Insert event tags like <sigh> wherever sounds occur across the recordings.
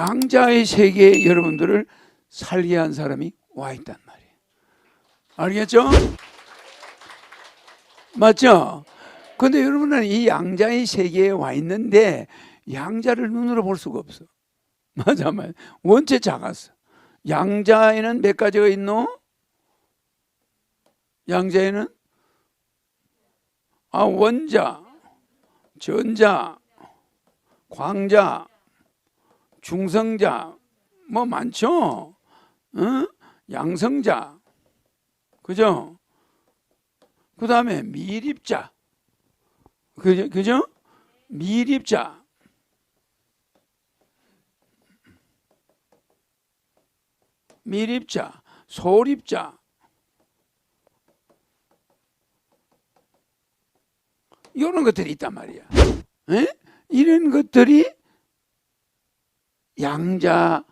양자의 세계에 여러분들을 살게 한 사람이 와 있단 말이에요. 알겠죠? 맞죠? 근데 여러분은 이 양자의 세계에 와 있는데 양자를 눈으로 볼 수가 없어. <laughs> 맞아, 맞아. 원체 작았어. 양자에는 몇 가지가 있노? 양자에는 아 원자, 전자, 광자, 중성자 뭐 많죠. 응? 양성자, 그죠? 그 다음에 미립자, 그죠? 그죠? 미립자. 미립자, 소립자, 이런 것들이 있단 말이야. 에? 이런 것들이 양자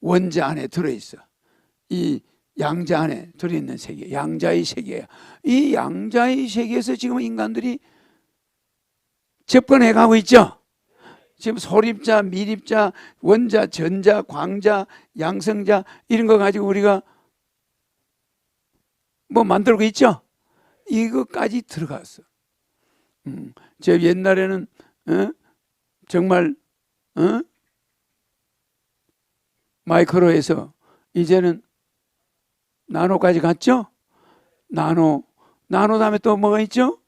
원자 안에 들어있어. 이 양자 안에 들어있는 세계, 양자의 세계야. 이 양자의 세계에서 지금 인간들이 접근해 가고 있죠. 지금 소립자, 미립자, 원자, 전자, 광자, 양성자 이런 거 가지고 우리가 뭐 만들고 있죠. 이것까지 들어갔어. 음, 제 옛날에는 어? 정말 어? 마이크로에서 이제는 나노까지 갔죠? 나노, 나노 다음에 또 뭐가 있죠?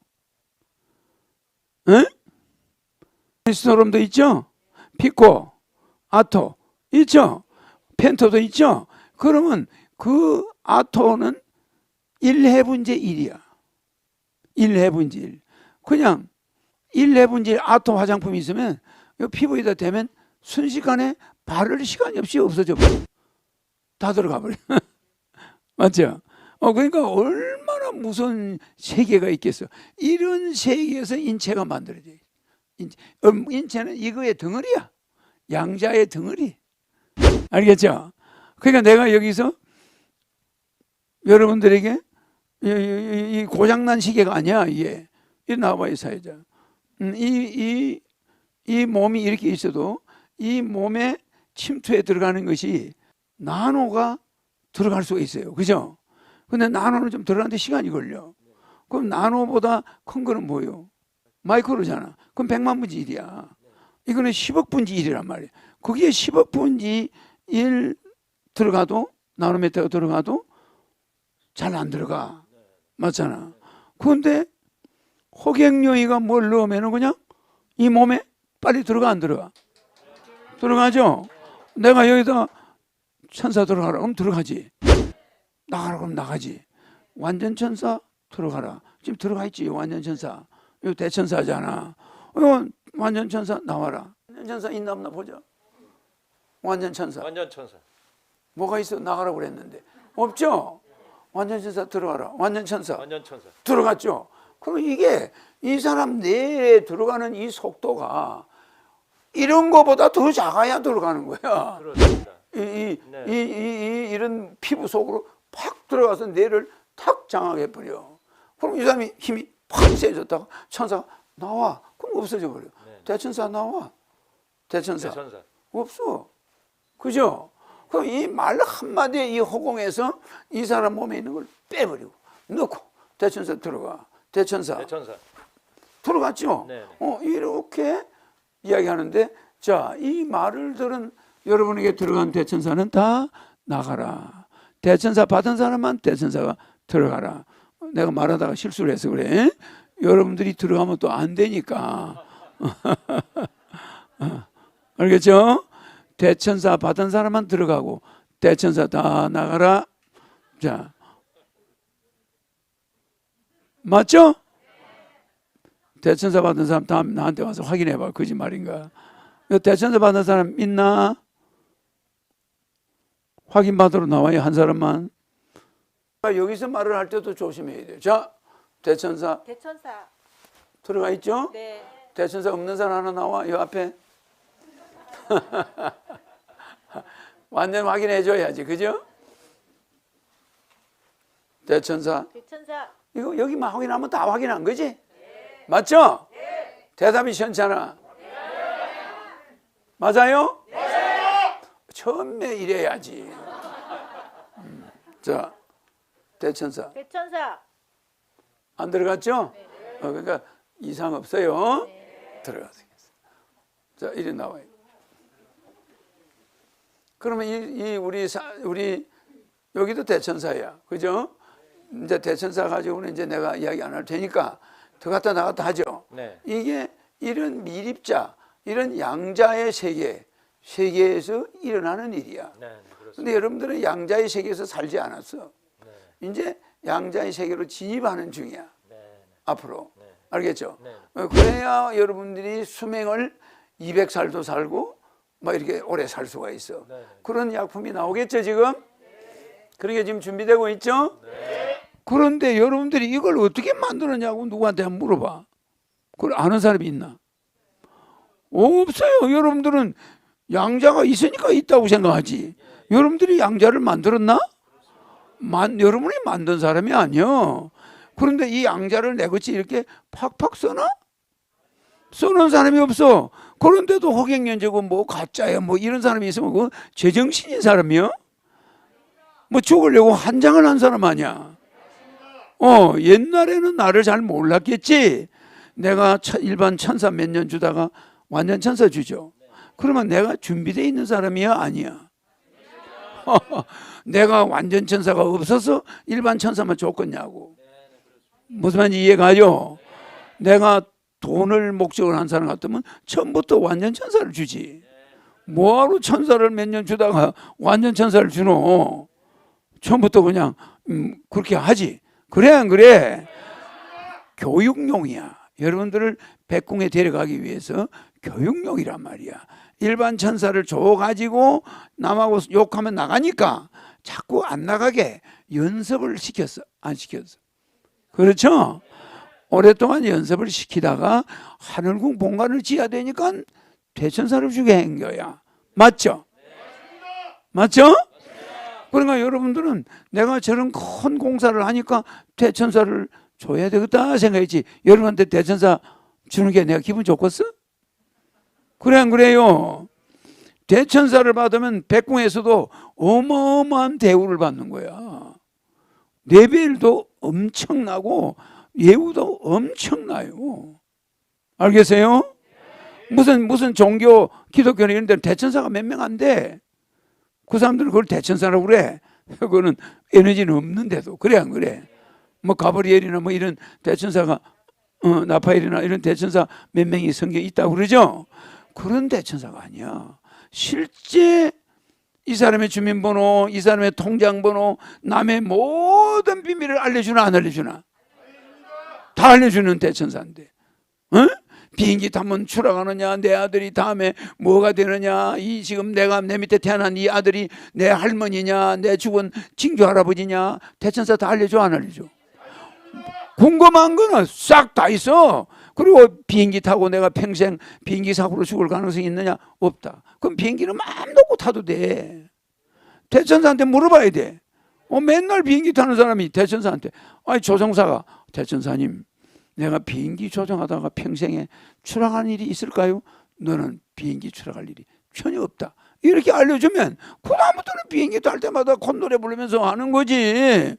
응? 스토롬도 있죠? 피코, 아토 있죠? 펜토도 있죠? 그러면 그 아토는 1해분제 1이야. 1해분제 1. 그냥 1해분제 1 아토 화장품이 있으면 이 피부에다 대면 순식간에 바를 시간이 없이 없어져 버려. 다 들어가 버려. <laughs> 맞죠? 어, 그러니까 얼마나 무서운 세계가 있겠어. 이런 세계에서 인체가 만들어져. 인체, 음, 인체는 이거의 덩어리야. 양자의 덩어리. 알겠죠? 그러니까 내가 여기서 여러분들에게 이, 고장난 시계가 아니야, 이게. 이 나와봐요, 사회자. 음, 이, 이, 이 몸이 이렇게 있어도 이 몸에 침투에 들어가는 것이 나노가 들어갈 수가 있어요. 그죠? 근데 나노는 좀 들어가는데 시간이 걸려. 그럼 나노보다 큰 거는 뭐예요? 마이크로잖아. 그럼 100만 분지 1이야. 이거는 10억 분지 1이란 말이야. 거기에 10억 분지 1 들어가도 나노메타가 들어가도 잘 안 들어가. 맞잖아. 그런데 호갱요이가 뭘 넣으면은 그냥 이 몸에 빨리 들어가 안 들어가? 들어가죠? 내가 여기다 천사 들어가라 그럼 들어가지. 나가라 그럼 나가지. 완전 천사 들어가라. 지금 들어가 있지 완전 천사. 이거 대천사잖아. 이거 완전 천사 나와라. 완전 천사 있나 없나 보자. 완전 천사. 완전 천사. 뭐가 있어 나가라고 그랬는데 없죠. 완전 천사 들어가라. 완전 천사 완전 천사. 들어갔죠. 그럼 이게 이 사람 뇌에 들어가는 이 속도가 이런 거보다 더 작아야 들어가는 거야. 그렇습니다. 이, 이, 네. 이, 이, 이, 이런 피부 속으로 팍 들어가서 뇌를 탁 장악해 버려. 그럼 이 사람이 힘이 팍 세졌다가 천사가 나와. 그럼 없어져 버려. 네. 대천사 나와. 대천사 대천사. 없어. 그죠? 그럼 이 말 한마디에 이 허공에서 이 사람 몸에 있는 걸 빼버리고 넣고 대천사 들어가. 대천사 대천사. 들어갔죠? 네, 네. 어, 이렇게 이야기하는데 자, 이 말을 들은 여러분에게 들어간 대천사는 다 나가라. 대천사 받은 사람만 대천사가 들어가라. 내가 말하다가 실수를 해서 그래. 여러분들이 들어가면 또 안 되니까. 어, <laughs> 알겠죠? 대천사 받은 사람만 들어가고 대천사 다 나가라. 자. 맞죠? 대천사 받은 사람 다음 나한테 와서 확인해 봐. 거짓말인가? 대천사 받은 사람 있나? 확인 받으러 나와요. 한 사람만. 여기서 말을 할 때도 조심해야 돼요. 자, 대천사 대천사. 들어가 있죠? 네. 대천사 없는 사람 하나 나와. 이 앞에. <laughs> 완전 확인해 줘야지. 그죠? 대천사. 대천사. 이거 여기만 확인하면 다 확인한 거지? 맞죠? 대답이 시원찮아. 맞아요? 처음에 이래야지. 음, 자, 대천사 대천사 안 들어갔죠? 어, 그러니까 이상 없어요. 들어가세요. 자, 이리 나와요. 그러면 이, 이 우리 사, 우리 여기도 대천사야, 그죠? 이제 대천사 가지고는 이제 내가 이야기 안 할 테니까 들어갔다 나갔다 하죠. 네. 이게 이런 미립자, 이런 양자의 세계, 세계에서 일어나는 일이야. 네, 네. 근데 여러분들은 양자의 세계에서 살지 않았어. 네, 이제 양자의 세계로 진입하는 중이야. 네, 앞으로. 네. 알겠죠? 네. 어, 그래야 여러분들이 수명을 200살도 살고 막 이렇게 오래 살 수가 있어. 네. 그런 약품이 나오겠죠, 지금? 그러게 지금 준비되고 있죠? 그런데 여러분들이 이걸 어떻게 만들었냐고 누구한테 한번 물어봐. 그걸 아는 사람이 있나? 없어요. 여러분들은 양자가 있으니까 있다고 생각하지. 여러분들이 양자를 만들었나? 만, 여러분이 만든 사람이 아니야. 그런데 이 양자를 내것이 이렇게 팍팍 써나? 써는 사람이 없어. 그런데도 허경영제고 뭐 가짜야 뭐 이런 사람이 있으면 그 제정신인 사람이요? 뭐 죽으려고 한장을 한 사람 아니야. 어, 옛날에는 나를 잘 몰랐겠지. 내가 천- 일반 천사 몇 년 주다가 완전 천사 주죠. 그러면 내가 준비되어 있는 사람이야? 아니야. <laughs> 내가 완전 천사가 없어서 일반 천사만 줬겠냐고. 무슨 말인지 이해가요? 내가 돈을 목적으로 한 사람 같으면 처음부터 완전 천사를 주지. 뭐하러 천사를 몇 년 주다가 완전 천사를 주노? 처음부터 그냥 음, 그렇게 하지. 그래 안 그래? 교육용이야. 여러분들을 백궁에 데려가기 위해서 교육용이란 말이야. 일반 천사를 줘 가지고 남하고 욕하면 나가니까 자꾸 안 나가게 연습을 시켰어. 안 시켰어. 그렇죠? 오랫동안 연습을 시키다가 하늘궁 본관을 지어야 되니까 대천사를 주게 한 거야. 맞죠? 맞죠? 그러니까 여러분들은 내가 저런 큰 공사를 하니까 대천사를 줘야 되겠다 생각했지. 여러분한테 대천사 주는 게 내가 기분 좋겠어? 그래 안 그래요? 대천사를 받으면 백궁에서도 어마어마한 대우를 받는 거야. 레벨도 엄청나고 예우도 엄청나요. 알겠어요? 무슨 무슨 종교 기독교는 이런 데는 대천사가 몇 명 안 돼. 그 사람들은 그걸 대천사라고 그래. <laughs> 그거는 에너지는 없는데도 그래 안 그래? 뭐 가브리엘이나 뭐 이런 대천사가 어, 나파엘이나 이런 대천사 몇 명이 성경에 있다고 그러죠? 그런 대천사가 아니야. 실제 이 사람의 주민번호, 이 사람의 통장번호, 남의 모든 비밀을 알려주나 안 알려주나? 다 알려주는 대천사인데, 어? 비행기 타면 추락하느냐, 내 아들이 다음에 뭐가 되느냐, 이 지금 내가 내 밑에 태어난 이 아들이 내 할머니냐, 내 죽은 친조 할아버지냐, 대천사 다 알려줘 안 알려줘? 궁금한 거는 싹 다 있어. 그리고 비행기 타고 내가 평생 비행기 사고로 죽을 가능성이 있느냐? 없다. 그럼 비행기는 마음 놓고 타도 돼. 대천사한테 물어봐야 돼. 어, 맨날 비행기 타는 사람이 대천사한테, 아니, 조종사가, 대천사님, 내가 비행기 조종하다가 평생에 추락한 일이 있을까요? 너는 비행기 추락할 일이 전혀 없다. 이렇게 알려주면, 그다음부터는 비행기 탈 때마다 콧노래 부르면서 하는 거지.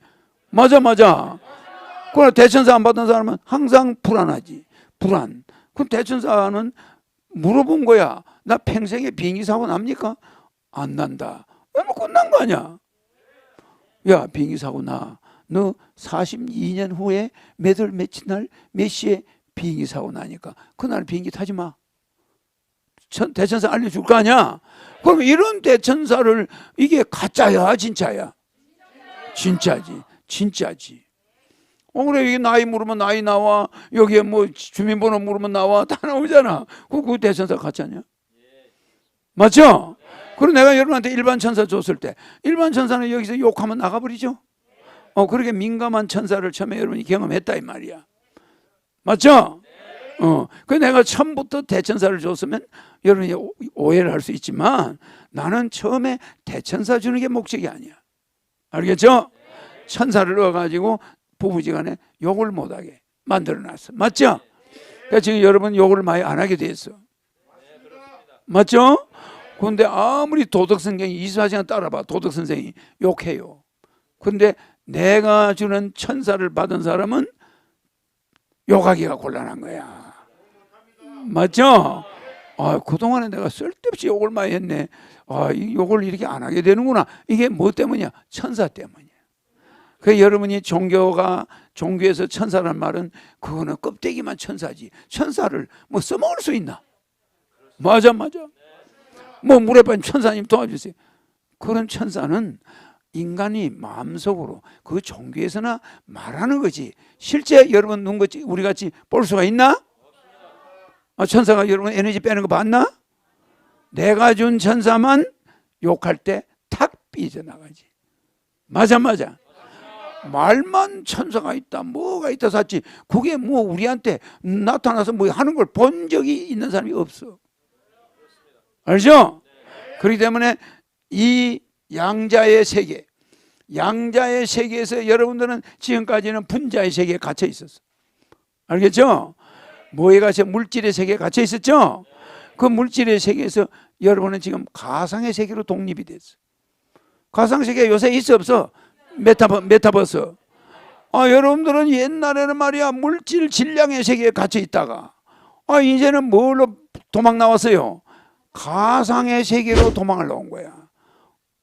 맞아, 맞아. 그러나 대천사 안 받은 사람은 항상 불안하지. 불안. 그럼 대천사는 물어본 거야. 나 평생에 비행기 사고 납니까? 안 난다. 그러면 끝난 거 아니야. 야, 비행기 사고 나. 너 42년 후에 몇 월 며칠 날 몇 시에 비행기 사고 나니까 그날 비행기 타지 마. 천- 대천사 알려줄 거 아니야. 그럼 이런 대천사를 이게 가짜야, 진짜야? 진짜지, 진짜지. 어 그래 이게 나이 물으면 나이 나와 여기에 뭐 주민번호 물으면 나와 다 나오잖아. 그, 그 대천사 가짜냐? 맞죠? 그리고 내가 여러분한테 일반 천사 줬을 때 일반 천사는 여기서 욕하면 나가버리죠. 어 그렇게 민감한 천사를 처음에 여러분이 경험했다 이 말이야. 맞죠? 어, 그 내가 처음부터 대천사를 줬으면 여러분이 오- 오해를 할 수 있지만 나는 처음에 대천사 주는 게 목적이 아니야. 알겠죠? 천사를 넣어가지고 부부지간에 욕을 못하게 만들어놨어. 맞죠? 그러니까 지금 여러분 욕을 많이 안 하게 됐어. 맞죠? 근데 아무리 도덕 성경이 24시간 따라봐 도덕 선생이 욕해요. 근데 내가 주는 천사를 받은 사람은 욕하기가 곤란한 거야. 맞죠? 아, 그동안에 내가 쓸데없이 욕을 많이 했네. 아, 이 욕을 이렇게 안 하게 되는구나. 이게 뭐 때문이야? 천사 때문이야. 그 여러분이 종교가 종교에서 천사란 말은 그거는 껍데기만 천사지. 천사를 뭐 써먹을 수 있나? 맞아, 맞아. 뭐 물에 빠진 천사님 도와주세요. 그런 천사는 인간이 마음속으로 그 종교에서나 말하는 거지. 실제 여러분 눈 같이 우리 같이 볼 수가 있나? 아, 천사가 여러분 에너지 빼는 거 봤나? 내가 준 천사만 욕할 때 탁 삐져나가지. 맞아, 맞아. 말만 천사가 있다, 뭐가 있다 샀지. 그게 뭐 우리한테 나타나서 뭐 하는 걸 본 적이 있는 사람이 없어. 알죠? 그렇기 때문에 이 양자의 세계, 양자의 세계에서 여러분들은 지금까지는 분자의 세계에 갇혀 있었어. 알겠죠? 뭐에 갇혀 물질의 세계에 갇혀 있었죠? 그 물질의 세계에서 여러분은 지금 가상의 세계로 독립이 됐어. 가상 세계 요새 있어 없어? 메타버 메타버스. 아, 여러분들은 옛날에는 말이야 물질 질량의 세계에 갇혀 있다가 아, 이제는 뭘로 도망 나왔어요? 가상의 세계로 도망을 나온 거야.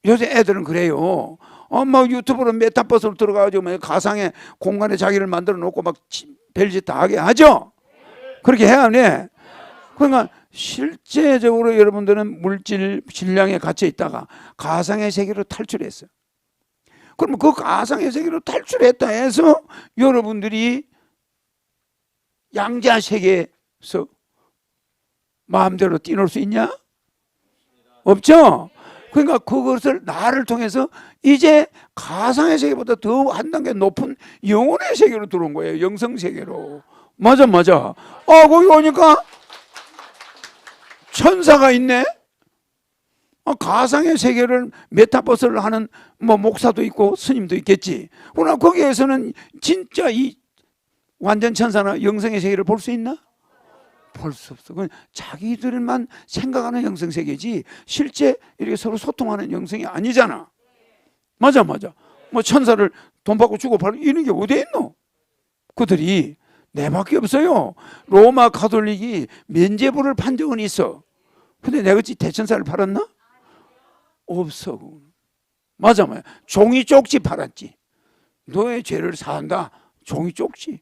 요새 애들은 그래요. 어, 막 유튜브로 메타버스로 들어가가지고 막 가상의 공간에 자기를 만들어 놓고 막 치- 별짓 다 하게 하죠? 그렇게 해야 하네. 그러니까 실제적으로 여러분들은 물질 질량에 갇혀 있다가 가상의 세계로 탈출했어. 그러면 그 가상의 세계로 탈출했다 해서 여러분들이 양자 세계에서 마음대로 뛰놀 수 있냐? 없죠? 그러니까 그것을 나를 통해서 이제 가상의 세계보다 더 한 단계 높은 영혼의 세계로 들어온 거예요. 영성 세계로. 맞아, 맞아. 어, 거기 오니까 천사가 있네? 어, 가상의 세계를 메타버스를 하는 뭐 목사도 있고 스님도 있겠지. 그러나 거기에서는 진짜 이 완전 천사나 영성의 세계를 볼 수 있나? 볼 수 없어. 그건 자기들만 생각하는 영성 세계지 실제 이렇게 서로 소통하는 영성이 아니잖아. 맞아, 맞아. 뭐 천사를 돈 받고 주고 받고 이런 게 어디 있노? 그들이 내밖에 없어요. 로마 가톨릭이 면제부를 판 적은 있어. 근데 내가 어찌 대천사를 팔았나? 없어. 맞아, 맞아. 종이 쪽지 팔았지. 너의 죄를 사한다. 종이 쪽지.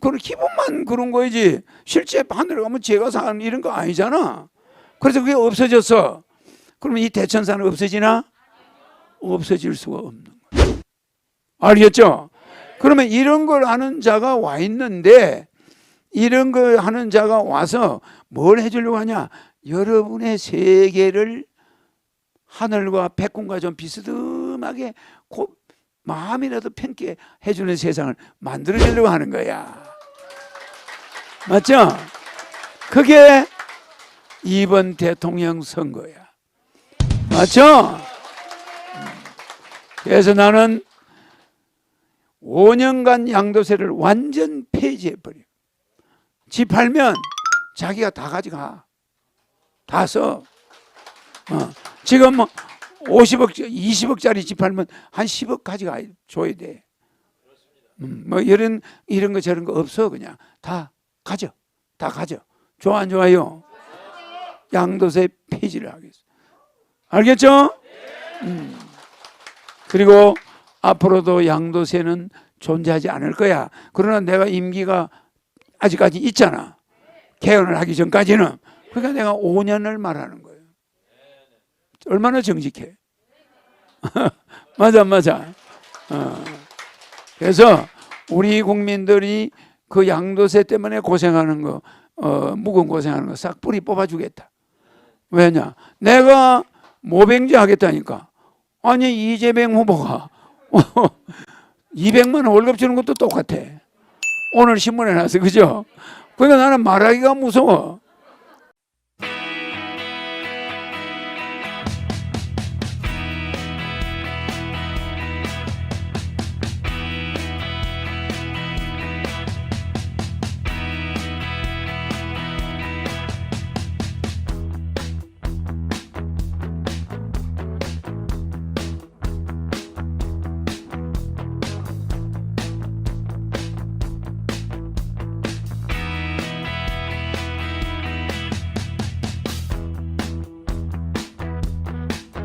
그건 기분만 그런 거지. 실제 하늘에 가면 죄가 사는 이런 거 아니잖아. 그래서 그게 없어졌어. 그러면 이 대천사는 없어지나? 없어질 수가 없는 거야. 알겠죠? 그러면 이런 걸 하는 자가 와 있는데 이런 걸 하는 자가 와서 뭘 해주려고 하냐? 여러분의 세계를 하늘과 백군과 좀 비스듬하게 곧 마음이라도 편게 해주는 세상을 만들어주려고 하는 거야. 맞죠? 그게 이번 대통령 선거야. 맞죠? 그래서 나는 5년간 양도세를 완전 폐지해버려. 집 팔면 자기가 다 가져가. 다 써. 어. 지금 뭐 50억, 20억짜리 집 팔면 한 10억 가져가 줘야 돼. 음, 뭐 이런 이런 거 저런 거 없어 그냥 다 가져, 다 가져. 좋아 안 좋아요? 양도세 폐지를 하겠어. 알겠죠? 음. 그리고 앞으로도 양도세는 존재하지 않을 거야. 그러나 내가 임기가 아직까지 있잖아. 개헌을 하기 전까지는. 그러니까 내가 5년을 말하는 거예요. 얼마나 정직해. <laughs> 맞아, 맞아. 어. 그래서 우리 국민들이 그 양도세 때문에 고생하는 거, 어, 묵은 고생하는 거 싹 뿌리 뽑아주겠다. 왜냐? 내가 모병제 하겠다니까. 아니, 이재명 후보가 <laughs> 200만 원 월급 주는 것도 똑같아. 오늘 신문에 나서, 그죠? 그러니까 나는 말하기가 무서워.